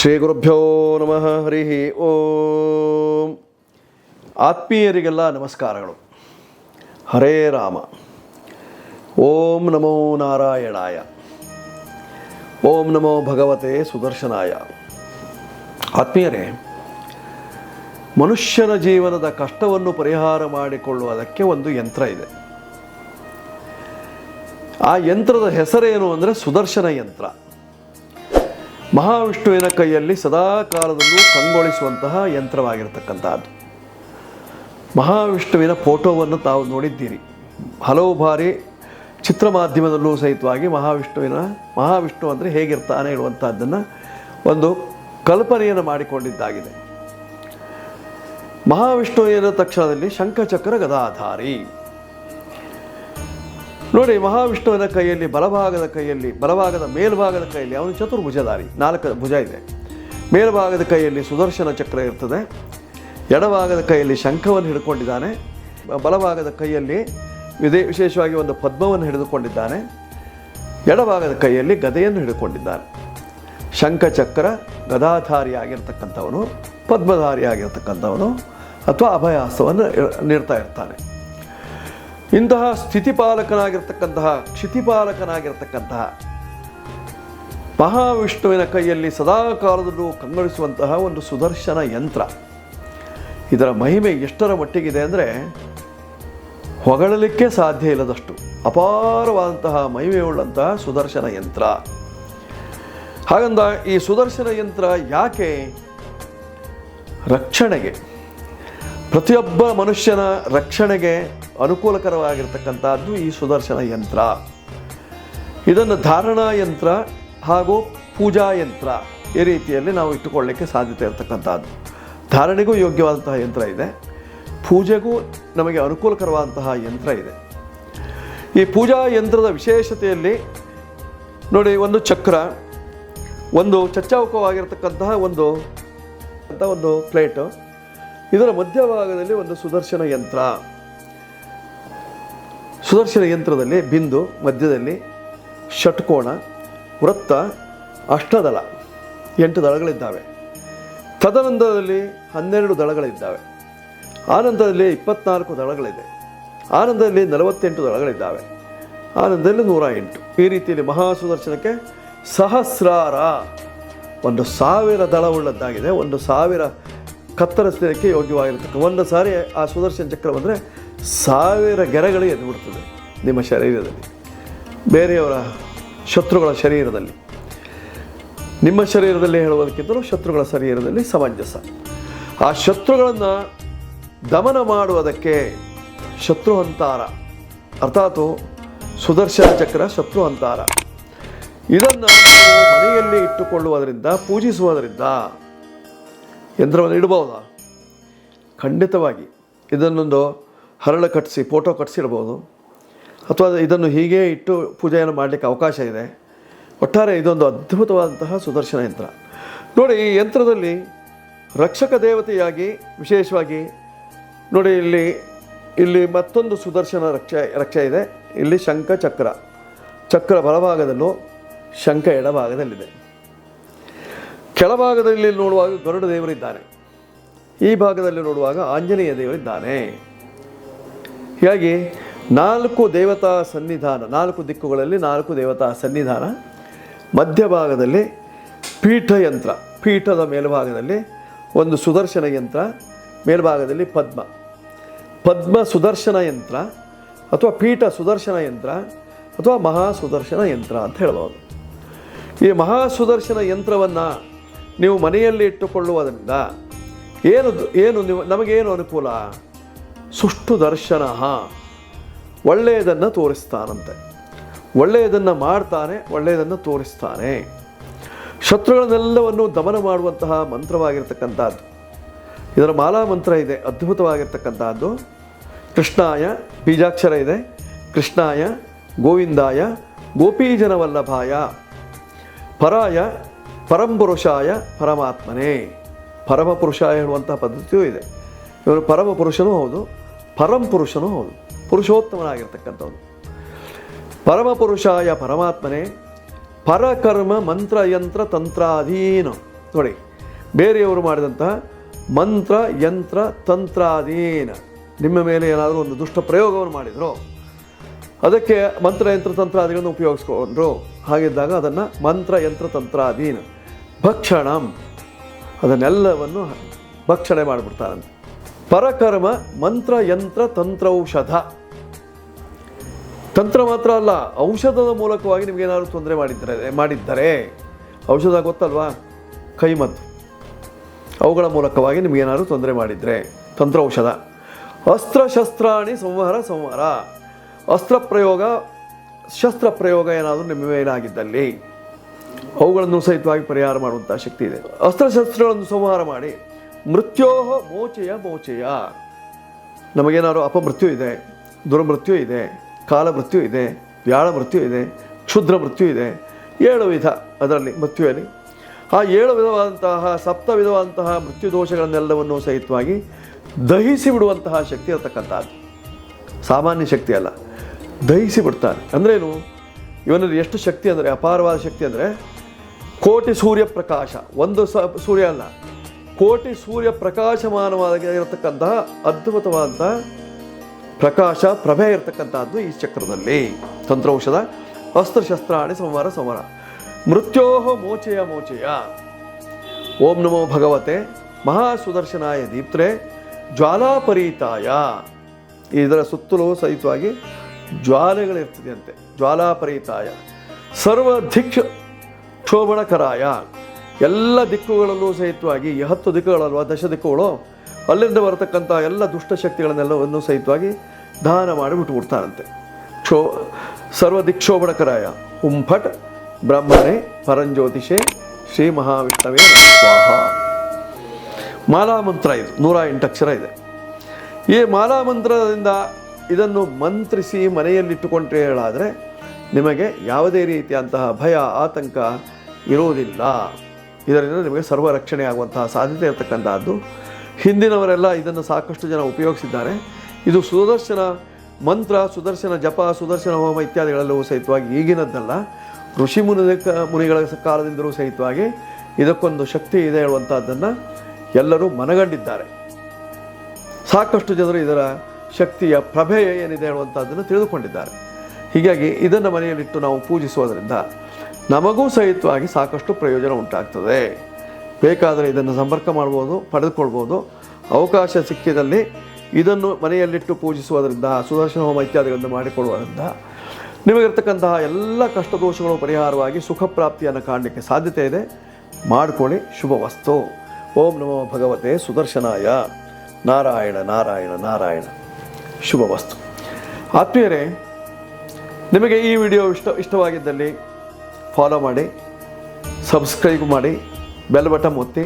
ಶ್ರೀ ಗುರುಭ್ಯೋ ನಮಃ. ಹರಿ ಓಂ. ಆತ್ಮೀಯರಿಗೆಲ್ಲ ನಮಸ್ಕಾರಗಳು. ಹರೇ ರಾಮ. ಓಂ ನಮೋ ನಾರಾಯಣಾಯ. ಓಂ ನಮೋ ಭಗವತೆ ಸುದರ್ಶನಾಯ. ಆತ್ಮೀಯರೇ, ಮನುಷ್ಯನ ಜೀವನದ ಕಷ್ಟವನ್ನು ಪರಿಹಾರ ಮಾಡಿಕೊಳ್ಳುವುದಕ್ಕೆ ಒಂದು ಯಂತ್ರ ಇದೆ. ಆ ಯಂತ್ರದ ಹೆಸರೇನು ಅಂದರೆ ಸುದರ್ಶನ ಯಂತ್ರ. ಮಹಾವಿಷ್ಣುವಿನ ಕೈಯಲ್ಲಿ ಸದಾ ಕಾಲದಲ್ಲೂ ಕಂಗೊಳಿಸುವಂತಹ ಯಂತ್ರವಾಗಿರತಕ್ಕಂತಹದ್ದು ಮಹಾವಿಷ್ಣುವಿನ ಫೋಟೋವನ್ನು ತಾವು ನೋಡಿದ್ದೀರಿ. ಹಲವು ಬಾರಿ ಚಿತ್ರ ಮಾಧ್ಯಮದಲ್ಲೂ ಸಹಿತವಾಗಿ ಮಹಾವಿಷ್ಣುವಿನ, ಮಹಾವಿಷ್ಣು ಅಂದರೆ ಹೇಗಿರ್ತಾನೆ ಹೇಳುವಂಥದ್ದನ್ನು ಒಂದು ಕಲ್ಪನೆಯನ್ನು ಮಾಡಿಕೊಂಡಿದ್ದಾಗಿದೆ. ಮಹಾವಿಷ್ಣುವಿನ ತಕ್ಷಣದಲ್ಲಿ ಶಂಖಚಕ್ರ ಗದಾಧಾರಿ. ನೋಡಿ, ಮಹಾವಿಷ್ಣುವಿನ ಕೈಯಲ್ಲಿ, ಬಲಭಾಗದ ಕೈಯಲ್ಲಿ, ಬಲಭಾಗದ ಮೇಲ್ಭಾಗದ ಕೈಯಲ್ಲಿ, ಅವನು ಚತುರ್ಭುಜಧಾರಿ, ನಾಲ್ಕು ಭುಜ ಇದೆ. ಮೇಲ್ಭಾಗದ ಕೈಯಲ್ಲಿ ಸುದರ್ಶನ ಚಕ್ರ ಇರ್ತದೆ, ಎಡಭಾಗದ ಕೈಯಲ್ಲಿ ಶಂಖವನ್ನು ಹಿಡ್ಕೊಂಡಿದ್ದಾನೆ, ಬಲಭಾಗದ ಕೈಯಲ್ಲಿ ವಿದೇ, ವಿಶೇಷವಾಗಿ ಒಂದು ಪದ್ಮವನ್ನು ಹಿಡಿದುಕೊಂಡಿದ್ದಾನೆ, ಎಡಭಾಗದ ಕೈಯಲ್ಲಿ ಗದೆಯನ್ನು ಹಿಡ್ಕೊಂಡಿದ್ದಾನೆ. ಶಂಖಚಕ್ರ ಪದ್ಮಧಾರಿ ಆಗಿರ್ತಕ್ಕಂಥವನು, ಅಥವಾ ಅಭಯಾಸವನ್ನು ನೀಡ್ತಾ ಇರ್ತಾನೆ. ಇಂತಹ ಸ್ಥಿತಿಪಾಲಕನಾಗಿರ್ತಕ್ಕಂತಹ, ಕ್ಷಿತಿಪಾಲಕನಾಗಿರ್ತಕ್ಕಂತಹ ಮಹಾವಿಷ್ಣುವಿನ ಕೈಯಲ್ಲಿ ಸದಾ ಕಾಲದಲ್ಲೂ ಕಂಗೊಳಿಸುವಂತಹ ಒಂದು ಸುದರ್ಶನ ಯಂತ್ರ. ಇದರ ಮಹಿಮೆ ಎಷ್ಟರ ಮಟ್ಟಿಗಿದೆ ಅಂದರೆ ಹೊಗಳಲಿಕ್ಕೆ ಸಾಧ್ಯ ಇಲ್ಲದಷ್ಟು ಅಪಾರವಾದಂತಹ ಮಹಿಮೆಯುಳ್ಳಂತಹ ಸುದರ್ಶನ ಯಂತ್ರ. ಹಾಗಂದ ಈ ಸುದರ್ಶನ ಯಂತ್ರ ಯಾಕೆ? ರಕ್ಷಣೆಗೆ. ಪ್ರತಿಯೊಬ್ಬ ಮನುಷ್ಯನ ರಕ್ಷಣೆಗೆ ಅನುಕೂಲಕರವಾಗಿರ್ತಕ್ಕಂಥದ್ದು ಈ ಸುದರ್ಶನ ಯಂತ್ರ. ಇದನ್ನು ಧಾರಣಾ ಯಂತ್ರ ಹಾಗೂ ಪೂಜಾ ಯಂತ್ರ ಈ ರೀತಿಯಲ್ಲಿ ನಾವು ಇಟ್ಟುಕೊಳ್ಳಲಿಕ್ಕೆ ಸಾಧ್ಯತೆ ಇರತಕ್ಕಂಥದ್ದು. ಧಾರಣೆಗೂ ಯೋಗ್ಯವಾದಂತಹ ಯಂತ್ರ ಇದೆ. ಪೂಜೆಗೂ ನಮಗೆ ಅನುಕೂಲಕರವಾದಂತಹ ಯಂತ್ರ ಇದೆ. ಈ ಪೂಜಾ ಯಂತ್ರದ ವಿಶೇಷತೆಯಲ್ಲಿ ನೋಡಿ ಒಂದು ಚಕ್ರ, ಒಂದು ಚಚ್ಚಾವುಕವಾಗಿರ್ತಕ್ಕಂತಹ ಒಂದು ಅಂತ ಒಂದು ಪ್ಲೇಟು. ಇದರ ಮಧ್ಯಭಾಗದಲ್ಲಿ ಒಂದು ಸುದರ್ಶನ ಯಂತ್ರ. ಸುದರ್ಶನ ಯಂತ್ರದಲ್ಲಿ, ಬಿಂದು, ಮಧ್ಯದಲ್ಲಿ ಷಟ್ಕೋಣ ವೃತ್ತ ಅಷ್ಟದಳ ಎಂಟು ದಳಗಳಿದ್ದಾವೆ. ತದನಂತರದಲ್ಲಿ ಹನ್ನೆರಡು ದಳಗಳಿದ್ದಾವೆ. ಆನಂದದಲ್ಲಿ ಇಪ್ಪತ್ನಾಲ್ಕು ದಳಗಳಿದೆ. ಆನಂದದಲ್ಲಿ ನಲವತ್ತೆಂಟು ದಳಗಳಿದ್ದಾವೆ. ಆನಂದದಲ್ಲಿ ನೂರ ಎಂಟು ಈ ರೀತಿಯಲ್ಲಿ ಮಹಾ ಸುದರ್ಶನಕ್ಕೆ ಸಹಸ್ರಾರ, ಒಂದು ಸಾವಿರ ದಳವುಳ್ಳದ್ದಾಗಿದೆ ಒಂದು ಸಾವಿರ ಕತ್ತರಿಸಲಿಕ್ಕೆ ಯೋಗ್ಯವಾಗಿರ್ತಕ್ಕಂಥ ಒಂದು ಸಾರಿ ಆ ಸುದರ್ಶನ ಚಕ್ರ ಬಂದರೆ ಸಾವಿರ ಗೆರೆಗಳು ಎದ್ಬಿಡ್ತದೆ ನಿಮ್ಮ ಶರೀರದಲ್ಲಿ, ಬೇರೆಯವರ ಶತ್ರುಗಳ ಶರೀರದಲ್ಲಿ. ನಿಮ್ಮ ಶರೀರದಲ್ಲಿ ಹೇಳುವುದಕ್ಕಿಂತಲೂ ಶತ್ರುಗಳ ಶರೀರದಲ್ಲಿ ಸಮಂಜಸ. ಆ ಶತ್ರುಗಳನ್ನು ದಮನ ಮಾಡುವುದಕ್ಕೆ ಶತ್ರು ಅಂತಾರ. ಅರ್ಥಾತ್ ಸುದರ್ಶನ ಚಕ್ರ ಶತ್ರು ಅಂತಾರ. ಇದನ್ನು ಮನೆಯಲ್ಲಿ ಇಟ್ಟುಕೊಳ್ಳುವುದರಿಂದ, ಪೂಜಿಸುವುದರಿಂದ ಯಂತ್ರವನ್ನು ಇಡಬಹುದಾ? ಖಂಡಿತವಾಗಿ. ಇದನ್ನೊಂದು ಹರಳು ಕಟ್ಟಿಸಿ, ಫೋಟೋ ಕಟ್ಸಿರ್ಬೋದು. ಅಥವಾ ಇದನ್ನು ಹೀಗೆ ಇಟ್ಟು ಪೂಜೆಯನ್ನು ಮಾಡಲಿಕ್ಕೆ ಅವಕಾಶ ಇದೆ. ಒಟ್ಟಾರೆ ಇದೊಂದು ಅದ್ಭುತವಾದಂತಹ ಸುದರ್ಶನ ಯಂತ್ರ. ನೋಡಿ, ಈ ಯಂತ್ರದಲ್ಲಿ ರಕ್ಷಕ ದೇವತೆಯಾಗಿ, ವಿಶೇಷವಾಗಿ ನೋಡಿ ಇಲ್ಲಿ ಇಲ್ಲಿ ಮತ್ತೊಂದು ಸುದರ್ಶನ ರಕ್ಷ ರಕ್ಷ ಇದೆ. ಇಲ್ಲಿ ಶಂಖ ಚಕ್ರ. ಚಕ್ರ ಬಲಭಾಗದಲ್ಲೂ ಶಂಖ ಎಡಭಾಗದಲ್ಲಿದೆ. ಕೆಳಭಾಗದಲ್ಲಿ ನೋಡುವಾಗ ಗರುಡ ದೇವರಿದ್ದಾನೆ ಈ ಭಾಗದಲ್ಲಿ ನೋಡುವಾಗ ಆಂಜನೇಯ ದೇವರಿದ್ದಾನೆ ಹೀಗಾಗಿ ನಾಲ್ಕು ದೇವತಾ ಸನ್ನಿಧಾನ, ನಾಲ್ಕು ದಿಕ್ಕುಗಳಲ್ಲಿ ನಾಲ್ಕು ದೇವತಾ ಸನ್ನಿಧಾನ. ಮಧ್ಯಭಾಗದಲ್ಲಿ ಪೀಠಯಂತ್ರ, ಪೀಠದ ಮೇಲ್ಭಾಗದಲ್ಲಿ ಒಂದು ಸುದರ್ಶನ ಯಂತ್ರ, ಮೇಲ್ಭಾಗದಲ್ಲಿ ಪದ್ಮ. ಪದ್ಮ ಸುದರ್ಶನ ಯಂತ್ರ ಅಥವಾ ಪೀಠ ಸುದರ್ಶನ ಯಂತ್ರ ಅಥವಾ ಮಹಾ ಸುದರ್ಶನ ಯಂತ್ರ ಅಂತ ಹೇಳ್ಬೋದು. ಈ ಮಹಾ ಸುದರ್ಶನ ಯಂತ್ರವನ್ನು ನೀವು ಮನೆಯಲ್ಲಿ ಇಟ್ಟುಕೊಳ್ಳುವುದರಿಂದ ಏನು ಏನು ನೀವು, ನಮಗೇನು ಅನುಕೂಲ? ಸುಷ್ಟು ದರ್ಶನ ಒಳ್ಳೆಯದನ್ನು ತೋರಿಸ್ತಾನಂತೆ. ಒಳ್ಳೆಯದನ್ನು ಮಾಡ್ತಾನೆ, ಒಳ್ಳೆಯದನ್ನು ತೋರಿಸ್ತಾನೆ. ಶತ್ರುಗಳನ್ನೆಲ್ಲವನ್ನು ದಮನ ಮಾಡುವಂತಹ ಮಂತ್ರವಾಗಿರ್ತಕ್ಕಂಥದ್ದು. ಇದರ ಮಾಲಾ ಮಂತ್ರ ಇದೆ, ಅದ್ಭುತವಾಗಿರ್ತಕ್ಕಂಥದ್ದು. ಕೃಷ್ಣಾಯ ಬೀಜಾಕ್ಷರ ಇದೆ, ಕೃಷ್ಣಾಯ ಗೋವಿಂದಾಯ ಗೋಪೀಜನವಲ್ಲಭಾಯ. ಪರಾಯ ಪರಂಪುರುಷಾಯ ಪರಮಾತ್ಮನೇ. ಪರಮಪುರುಷ ಹೇಳುವಂತಹ ಪದ್ಧತಿಯೂ ಇದೆ. ಇವರು ಪರಮಪುರುಷನೂ ಹೌದು ಪರಂಪುರುಷನೂ ಹೌದು. ಪುರುಷೋತ್ತಮನಾಗಿರ್ತಕ್ಕಂಥವನು. ಪರಮಪುರುಷಾಯ ಪರಮಾತ್ಮನೇ ಪರಕರ್ಮ ಮಂತ್ರ ಯಂತ್ರ ತಂತ್ರಾಧೀನ. ನೋಡಿ, ಬೇರೆಯವರು ಮಾಡಿದಂತಹ ಮಂತ್ರ ಯಂತ್ರ ತಂತ್ರಾಧೀನ. ನಿಮ್ಮ ಮೇಲೆ ಏನಾದರೂ ಒಂದು ದುಷ್ಟ ಪ್ರಯೋಗವನ್ನು ಮಾಡಿದರು, ಅದಕ್ಕೆ ಮಂತ್ರ ಯಂತ್ರ ತಂತ್ರಾದಿಗಳನ್ನು ಉಪಯೋಗಿಸ್ಕೊಂಡ್ರು. ಹಾಗಿದ್ದಾಗ ಅದನ್ನು ಮಂತ್ರ ಯಂತ್ರ ತಂತ್ರಾಧೀನ. ಭಕ್ಷಣಂ. ಅದನ್ನೆಲ್ಲವನ್ನು ಭಕ್ಷಣೆ ಮಾಡಿಬಿಡ್ತಾರಂತೆ. ಪರಕರ್ಮ ಮಂತ್ರ, ಯಂತ್ರ, ತಂತ್ರೌಷಧ. ತಂತ್ರ ಮಾತ್ರ ಅಲ್ಲ, ಔಷಧದ ಮೂಲಕವಾಗಿ ನಿಮಗೇನಾದ್ರು ತೊಂದರೆ ಮಾಡಿದ್ದರೆ ಮಾಡಿದ್ದರೆ, ಔಷಧ ಗೊತ್ತಲ್ವಾ? ಕೈಮದ್ದು ಅವುಗಳ ಮೂಲಕವಾಗಿ ನಿಮಗೇನಾದ್ರು ತೊಂದರೆ ಮಾಡಿದರೆ ತಂತ್ರ ಔಷಧ ಅಸ್ತ್ರ ಶಸ್ತ್ರಾಣಿ ಸಂಹಾರ ಸಂಹಾರ ಅಸ್ತ್ರ ಪ್ರಯೋಗ, ಶಸ್ತ್ರ ಪ್ರಯೋಗ ಏನಾದರೂ ನಿಮ್ಮ ಮೇಲಾಗಿದ್ದಲ್ಲಿ ಅವುಗಳನ್ನು ಸಹಿತವಾಗಿ ಪರಿಹಾರ ಮಾಡುವಂಥ ಶಕ್ತಿ ಇದೆ. ಅಸ್ತ್ರಶಸ್ತ್ರಗಳನ್ನು ಸಂಹಾರ ಮಾಡಿ. ಮೃತ್ಯೋಹ ಮೋಚಯ ಮೋಚಯ. ನಮಗೇನಾದ್ರು ಅಪಮೃತ್ಯು ಇದೆ ದುರ್ಮೃತ್ಯು ಇದೆ, ಕಾಲ ಮೃತ್ಯು ಇದೆ, ವ್ಯಾಳ ಮೃತ್ಯು ಇದೆ, ಕ್ಷುದ್ರ ಮೃತ್ಯು ಇದೆ, ಏಳು ವಿಧ ಅದರಲ್ಲಿ ಮೃತ್ಯುವಲ್ಲಿ ಆ ಏಳು ವಿಧವಾದಂತಹ, ಸಪ್ತ ವಿಧವಾದಂತಹ ಮೃತ್ಯು ದೋಷಗಳನ್ನೆಲ್ಲವನ್ನು ಸಹಿತವಾಗಿ ದಹಿಸಿ ಬಿಡುವಂತಹ ಶಕ್ತಿ ಇರತಕ್ಕಂಥದ್ದು. ಸಾಮಾನ್ಯ ಶಕ್ತಿ ಅಲ್ಲ, ದಹಿಸಿ ಬಿಡ್ತಾನೆ ಅಂದ್ರೇನು? ಇವನಲ್ಲಿ ಎಷ್ಟು ಶಕ್ತಿ ಅಂದರೆ, ಅಪಾರವಾದ ಶಕ್ತಿ ಅಂದರೆ, ಕೋಟಿ ಸೂರ್ಯ ಪ್ರಕಾಶ ಒಂದು ಸೂರ್ಯ ಅಲ್ಲ ಕೋಟಿ ಸೂರ್ಯ ಪ್ರಕಾಶಮಾನವಾಗಿ ಇರತಕ್ಕಂತಹ ಅದ್ಭುತವಾದಂತಹ ಪ್ರಕಾಶ ಪ್ರಭೆ ಇರತಕ್ಕಂಥದ್ದು ಈ ಚಕ್ರದಲ್ಲಿ. ತಂತ್ರೌಷಧ ಅಸ್ತ್ರಶಸ್ತ್ರಾಣಿ ಸಂವಾರ ಸಂವಾರ ಮೃತ್ಯೋಹ ಮೋಚೆಯ ಮೋಚೆಯ. ಓಂ ನಮೋ ಭಗವತೆ ಮಹಾಸುದರ್ಶನಾಯ ದೀಪ್ತ್ರೆ ಜ್ವಾಲಾಪರೀತಾಯ. ಇದರ ಸುತ್ತಲೂ ಸಹಿತವಾಗಿ ಜ್ವಾಲೆಗಳಿರ್ತದೆಯಂತೆ ಜ್ವಾಲಾಪರೀತಾಯ. ಸರ್ವಧಿಕ್ಷ ಕ್ಷೋಭಣಕರಾಯ. ಎಲ್ಲ ದಿಕ್ಕುಗಳಲ್ಲೂ ಸಹಿತವಾಗಿ, ಈ ಹತ್ತು ದಿಕ್ಕುಗಳಲ್ವ, ದಶ ದಿಕ್ಕುಗಳು, ಅಲ್ಲಿಂದ ಬರತಕ್ಕಂಥ ಎಲ್ಲ ದುಷ್ಟಶಕ್ತಿಗಳನ್ನೆಲ್ಲವನ್ನು ಸಹಿತವಾಗಿ ದಾನ ಮಾಡಿ ಬಿಟ್ಟುಬಿಡ್ತಾರಂತೆ ಕ್ಷೋ, ಸರ್ವ ದಿಕ್ಷೋಭಣಕರಾಯ ಉಂಫಟ್ ಬ್ರಹ್ಮಣೆ ಪರಂಜ್ಯೋತಿಷೆ ಶ್ರೀ ಮಹಾವಿಷ್ಣವೇ ಸ್ವಾಹ. ಮಾಲಾ ಮಂತ್ರ ಇದು, ನೂರ ಎಂಟು ಅಕ್ಷರ ಇದೆ. ಈ ಮಾಲಾ ಮಂತ್ರದಿಂದ ಇದನ್ನು ಮಂತ್ರಿಸಿ ಮನೆಯಲ್ಲಿಟ್ಟುಕೊಂಡ್ರೆ ಹೇಳಾದರೆ ನಿಮಗೆ ಯಾವುದೇ ರೀತಿಯಂತಹ ಭಯ, ಆತಂಕ ಇರುವುದಿಲ್ಲ. ಇದರಿಂದ ನಿಮಗೆ ಸರ್ವ ರಕ್ಷಣೆ ಆಗುವಂತಹ ಸಾಧ್ಯತೆ ಇರತಕ್ಕಂತಹದ್ದು. ಹಿಂದಿನವರೆಲ್ಲ ಇದನ್ನು ಸಾಕಷ್ಟು ಜನ ಉಪಯೋಗಿಸಿದ್ದಾರೆ. ಇದು ಸುದರ್ಶನ ಮಂತ್ರ, ಸುದರ್ಶನ ಜಪ, ಸುದರ್ಶನ ಹೋಮ ಇತ್ಯಾದಿಗಳೆಲ್ಲವೂ ಸಹಿತವಾಗಿ ಈಗಿನದ್ದಲ್ಲ. ಋಷಿ ಮುನಿ ಮುನಿಗಳ ಕಾಲದಿಂದಲೂ ಸಹಿತವಾಗಿ ಇದಕ್ಕೊಂದು ಶಕ್ತಿ ಇದೆ ಹೇಳುವಂಥದ್ದನ್ನು ಎಲ್ಲರೂ ಮನಗಂಡಿದ್ದಾರೆ. ಸಾಕಷ್ಟು ಜನರು ಇದರ ಶಕ್ತಿಯ ಪ್ರಭೆ ಏನಿದೆ ಹೇಳುವಂಥದ್ದನ್ನು ತಿಳಿದುಕೊಂಡಿದ್ದಾರೆ. ಹೀಗಾಗಿ ಇದನ್ನು ಮನೆಯಲ್ಲಿಟ್ಟು ನಾವು ಪೂಜಿಸುವುದರಿಂದ ನಮಗೂ ಸಹಿತವಾಗಿ ಸಾಕಷ್ಟು ಪ್ರಯೋಜನ ಉಂಟಾಗ್ತದೆ. ಬೇಕಾದರೆ ಇದನ್ನು ಸಂಪರ್ಕ ಮಾಡ್ಬೋದು, ಪಡೆದುಕೊಳ್ಬೋದು. ಅವಕಾಶ ಸಿಕ್ಕಿದಲ್ಲಿ ಇದನ್ನು ಮನೆಯಲ್ಲಿಟ್ಟು ಪೂಜಿಸುವುದರಿಂದ, ಸುದರ್ಶನ ಹೋಮ ಇತ್ಯಾದಿಗಳನ್ನು ಮಾಡಿಕೊಳ್ಳುವುದರಿಂದ ನಿಮಗಿರ್ತಕ್ಕಂತಹ ಎಲ್ಲ ಕಷ್ಟ ದೋಷಗಳು ಪರಿಹಾರವಾಗಿ ಸುಖ ಪ್ರಾಪ್ತಿಯನ್ನು ಕಾಣಲಿಕ್ಕೆ ಸಾಧ್ಯತೆ ಇದೆ. ಮಾಡಿಕೊಳ್ಳಿ. ಶುಭ ವಸ್ತು. ಓಂ ನಮೋ ಭಗವತೆ ಸುದರ್ಶನಾಯ. ನಾರಾಯಣ ನಾರಾಯಣ ನಾರಾಯಣ. ಶುಭ ವಸ್ತು. ಆತ್ಮೀಯರೇ, ನಿಮಗೆ ಈ ವಿಡಿಯೋ ಇಷ್ಟ, ಇಷ್ಟವಾಗಿದ್ದಲ್ಲಿ ಫಾಲೋ ಮಾಡಿ ಸಬ್ಸ್ಕ್ರೈಬ್ ಮಾಡಿ ಬೆಲ್ ಬಟನ್ ಒತ್ತಿ,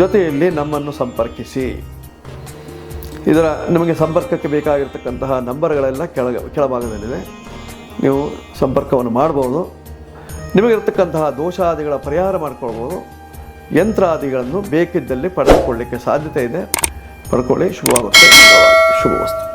ಜೊತೆಯಲ್ಲಿ ನಮ್ಮನ್ನು ಸಂಪರ್ಕಿಸಿ. ಇದರ ನಿಮಗೆ ಸಂಪರ್ಕಕ್ಕೆ ಬೇಕಾಗಿರ್ತಕ್ಕಂತಹ ನಂಬರ್ಗಳೆಲ್ಲ ಕೆಳಗ ಕೆಳಭಾಗದಲ್ಲಿದೆ ನೀವು ಸಂಪರ್ಕವನ್ನು ಮಾಡ್ಬೋದು. ನಿಮಗಿರ್ತಕ್ಕಂತಹ ದೋಷಾದಿಗಳ ಪರಿಹಾರ ಮಾಡ್ಕೊಳ್ಬೋದು. ಯಂತ್ರಾದಿಗಳನ್ನು ಬೇಕಿದ್ದಲ್ಲಿ ಪಡೆದುಕೊಳ್ಳಿಕ್ಕೆ ಸಾಧ್ಯತೆ ಇದೆ. ಪಡ್ಕೊಳ್ಳಿ. ಶುಭವಾಗುತ್ತೆ ಶುಭ ವಸ್ತು